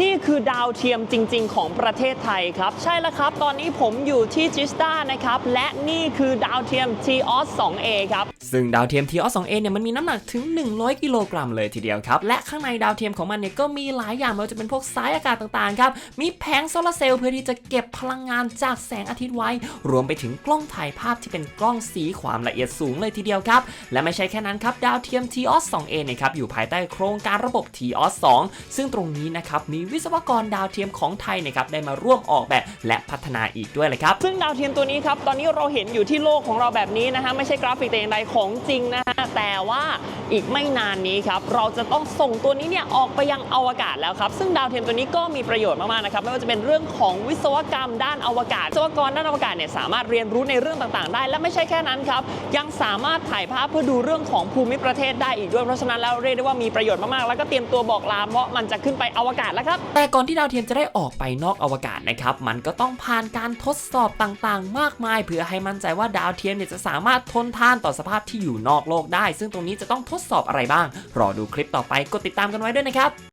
นี่คือดาวเทียมจริง ๆ ของประเทศไทยครับ ใช่แล้วครับ ตอนนี้ผมอยู่ที่จิสตานะครับ และนี่คือดาวเทียม TOS 2A ครับ ซึ่งดาวเทียม TOS 2A เนี่ยมันมีน้ำหนักถึง 100 กิโลกรัมเลยทีเดียวครับ และข้างในดาวเทียมของมันเนี่ยก็มีหลายอย่างไม่ว่าจะเป็นพวกสายอากาศต่างๆครับ มีแผงโซลาร์เซลล์เพื่อที่จะเก็บพลังงานจากแสงอาทิตย์ไว้ รวมไปถึงกล้องถ่ายภาพที่เป็นกล้องสีความละเอียดสูงเลยทีเดียวครับ และไม่ใช่แค่นั้นครับดาวเทียม TOS 2A เนี่ยครับอยู่ภายใต้โครงการระบบ TOS 2ซึ่งตรงนี้นะครับมีวิศวกรดาวเทียมของไทยนะครับได้มาร่วมออกแบบและพัฒนาอีกด้วยเลยครับ ซึ่งดาวเทียมตัวนี้ครับ ตอนนี้เราเห็นอยู่ที่โลกของเราแบบนี้นะฮะไม่ใช่กราฟิกแต่อย่างใดของจริงนะฮะแต่ว่าอีกไม่นานนี้ครับเราจะต้องส่งตัวนี้เนี่ยออกไปยังอวกาศแล้วครับ ซึ่งดาวเทียมตัวนี้ก็มีประโยชน์มากๆนะครับไม่ว่าจะเป็นเรื่องของวิศวกรรมด้านอวกาศวิศวกรด้านอวกาศเนี่ยสามารถเรียนรู้ในเรื่องต่างๆ ได้ และไม่ใช่แค่นั้นครับยังสามารถถ่ายภาพเพื่อดูเรื่องของภูมิประเทศได้อีกด้วยเพราะฉะนั้นแล้วเรียกได้ว่ามีประโยชน์มากๆแล้วก็เตรียมตัวบอกลาเพราะมันจะขึ้นไปอวกาศแล้วครับแต่ก่อนที่ดาวเทียมจะได้ออกไปนอกอวกาศนะครับ มันก็ต้องผ่านการทดสอบต่างๆ มากมาย เพื่อให้มั่นใจว่าดาวเทียมเนี่ยจะสามารถทนทานต่อสภาพที่อยู่นอกโลกได้ ซึ่งตรงนี้จะต้องทดสอบอะไรบ้าง รอดูคลิปต่อไปกดติดตามกันไว้ด้วยนะครับ